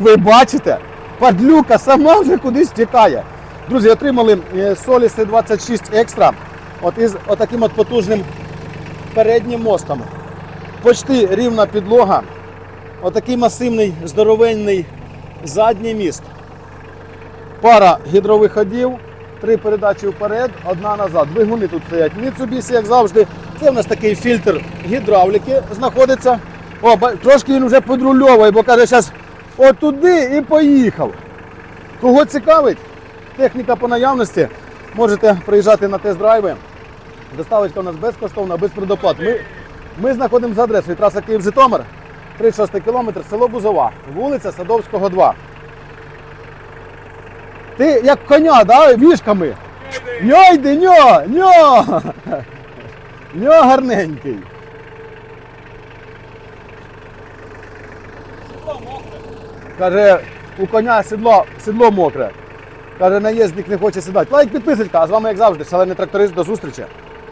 Ви бачите? Падлюка сама вже кудись тікає. Друзі, отримали е, Solis 26 Extra от із отаким от потужним переднім мостом. Почти рівна підлога. Отакий масивний здоровенний задній міст. Пара гідровиходів, три передачі вперед, одна назад. Двигуни тут стоять. Mitsubishi, як завжди. Це в нас такий фільтр гідравліки знаходиться. О, трошки він вже подрульовує, бо каже, зараз отуди і поїхав. Кого цікавить, техніка по наявності, можете приїжджати на тест-драйви. Доставочка у нас безкоштовна, без предоплат. Ми, ми знаходимося за адресою траса Київ-Житомир, 36 кілометр, село Бузова, вулиця Садовського, 2. Ти як коня, да? вішками. Ньо йди, ньо, ньо. Ньо гарненький. Каже, у коня сідло, сідло мокре. Каже, наїздник не хоче сідати. Лайк, підписочка, а з вами, як завжди, шалений тракторист, до зустрічі.